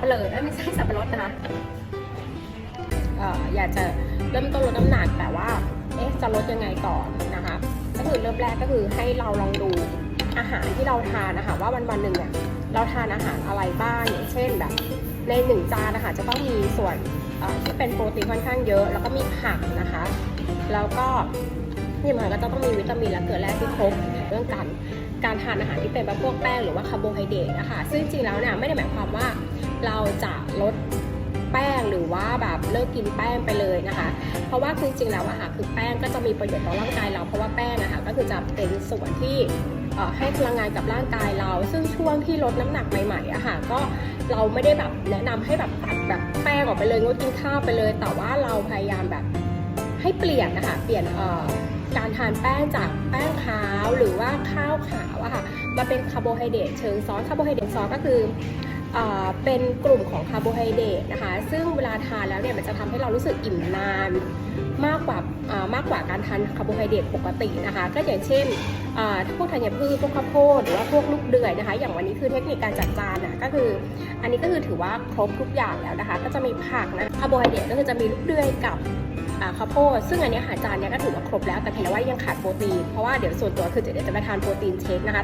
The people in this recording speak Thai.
ปะเลอเอ้ยไม่ใช่สับปะรดนะคะอยากจะเริ่มต้นลดน้ำหนักแต่ว่าเอ๊ะจะลดยังไงก่อนนะคะก็คือเริ่มแรกก็คือให้เราลองดูอาหารที่เราทานนะคะว่าวันวันหนึ่งเนี่ยเราทานอาหารอะไรบ้างอย่างเช่นแบบในหนึ่งจานนะคะจะต้องมีส่วนที่เป็นโปรตีนค่อนข้างเยอะ แล้วก็มีผักนะคะ แล้วก็ที่สำคัญก็จะต้องมีวิตามินและเกลือแร่ที่ครบเรื่องการการทานอาหารที่เป็นแบบพวกแป้งหรือว่าคาร์โบไฮเดรตนะคะซึ่งจริงๆแล้วเนี่ยไม่ได้หมายความว่า เราจะลดแป้งหรือว่าแบบเลิกกินแป้งไปเลยนะคะ เพราะว่าคือจริงๆแล้วอะค่ะคือแป้งก็จะมีประโยชน์ต่อร่างกายเราเพราะว่าแป้งนะคะก็คือจะเป็นส่วนที่ให้พลังงานกับร่างกายเรา ซึ่งช่วงที่ลดน้ำหนักใหม่ๆอะค่ะก็เราไม่ได้แบบแนะนำให้แบบตัดแบบแป้งออกไปเลยงดกินข้าวไปเลย แต่ว่าเราพยายามแบบให้เปลี่ยนนะคะเปลี่ยนการทานแป้งจากแป้งขาวหรือว่าข้าวขาวอะค่ะมาเป็นคาร์โบไฮเดรตเชิงซ้อสคาร์โบไฮเดรตซ้อสก็คือ เป็นกลุ่มของคาร์โบไฮเดรตนะคะ ซึ่งเวลาทานแล้วเนี่ยมันจะทำให้เรารู้สึกอิ่มนานมากกว่ามากกว่าการทานคาร์โบไฮเดรตปกตินะคะ ก็อย่างเช่นอ่าพวกธัญพืชพวกข้าวโพดหรือว่าพวกลูกเดือยนะคะ อย่างวันนี้คือเทคนิคการจัดจานนะก็คือ อันนี้ก็คือถือว่าครบทุกอย่างแล้วนะคะ ก็จะมีผักนะคาร์โบไฮเดรตก็คือจะมีลูกเดือยกับข้าวโพดซึ่งอันนี้หาจานเนี้ยก็ถือว่าครบแล้วแต่เพียงแต่ว่ายังขาดโปรตีนเพราะว่าเดี๋ยวส่วนตัวคือเดี๋ยวจะไปทานโปรตีนเชคนะคะ